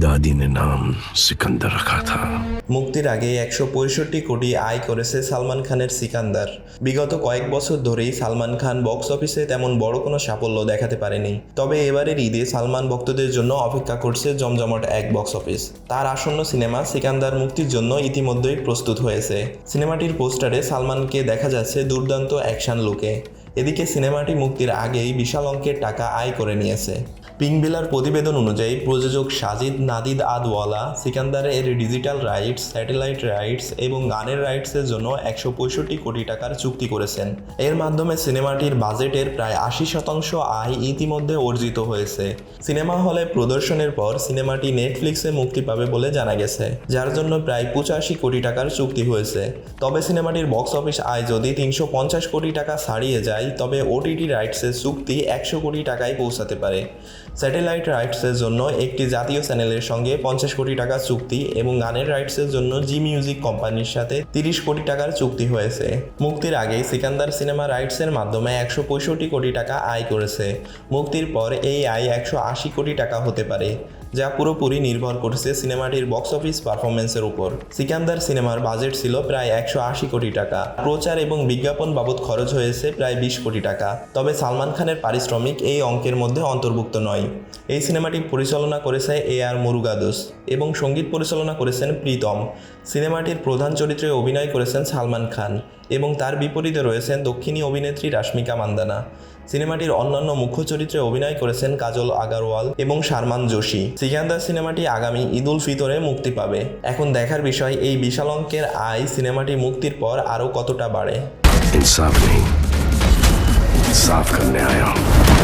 দাদিনে নাম সিকান্দার রাখা থা মুক্তির আগে একশো পঁয়ষট্টি কোটি আয় করেছে সালমান খানের সিকান্দার। বিগত কয়েক বছর ধরেই সালমান খান বক্স অফিসে তেমন বড় কোনো সাফল্য দেখাতে পারেনি। তবে এবারের ঈদে সালমান ভক্তদের জন্য অপেক্ষা করছে জমজমাট এক বক্স অফিস। তার আসন্ন সিনেমা সিকান্দার মুক্তির জন্য ইতিমধ্যেই প্রস্তুত হয়েছে। সিনেমাটির পোস্টারে সালমানকে দেখা যাচ্ছে দুর্দান্ত অ্যাকশন লুকে। এদিকে সিনেমাটি মুক্তির আগেই বিশাল অঙ্কের টাকা আয় করে নিয়েছে। পিংবিলার প্রতিবেদন অনুযায়ী, প্রযোজক সাজিদ নাদিদ আদওয়ালা সিকান্দারের ডিজিটাল রাইটস, স্যাটেলাইট রাইটস এবং গানের রাইটসের জন্য একশো পঁয়ষট্টি কোটি টাকার চুক্তি করেছেন। এর মাধ্যমে সিনেমাটির বাজেটের প্রায় আশি শতাংশ আয় ইতিমধ্যে অর্জিত হয়েছে। সিনেমা হলে প্রদর্শনের পর সিনেমাটি নেটফ্লিক্সে মুক্তি পাবে বলে জানা গেছে, যার জন্য প্রায় পঁচাশি কোটি টাকার চুক্তি হয়েছে। তবে সিনেমাটির বক্স অফিস আয় যদি তিনশো পঞ্চাশ কোটি টাকা ছাড়িয়ে যায়, তবে ওটিটি রাইটসের চুক্তি একশো কোটি টাকায় পৌঁছাতে পারে। স্যাটেলাইট রাইটসের জন্য একটি জাতীয় চ্যানেলের সঙ্গে পঞ্চাশ কোটি টাকা চুক্তি এবং গানের রাইটসের জন্য জি মিউজিক কোম্পানির সাথে তিরিশ কোটি টাকার চুক্তি হয়েছে। মুক্তির আগে সিকান্দার সিনেমা রাইটসের মাধ্যমে একশো পঁয়ষট্টি কোটি টাকা আয় করেছে। মুক্তির পর এই আয় একশো আশি কোটি টাকা হতে পারে। যা পুরোপুরি নির্ভর করছে সিনেমাটির বক্স অফিস পারফরমেন্সের উপর। সিকান্দার সিনেমার বাজেট ছিল প্রায় একশো আশি কোটি টাকা। প্রচার এবং বিজ্ঞাপন বাবদ খরচ হয়েছে প্রায় বিশ কোটি টাকা। তবে সালমান খানের পারিশ্রমিক এই অঙ্কের মধ্যে অন্তর্ভুক্ত নয়। এই সিনেমাটি পরিচালনা করেছে এ আর মুরুগাদোস এবং সংগীত পরিচালনা করেছেন প্রীতম। সিনেমাটির প্রধান চরিত্রে অভিনয় করেছেন সালমান খান এবং তার বিপরীতে রয়েছেন দক্ষিণী অভিনেত্রী রাশ্মিকা মান্দানা। সিনেমাটির অন্যান্য মুখ্য চরিত্রে অভিনয় করেছেন কাজল আগারওয়াল এবং সারমান যোশী। সিকান্দার সিনেমাটি আগামী ঈদ উল ফিতরে মুক্তি পাবে। এখন দেখার বিষয়, এই বিশাল অঙ্কের আয় সিনেমাটি মুক্তির পর আরও কতটা বাড়ে?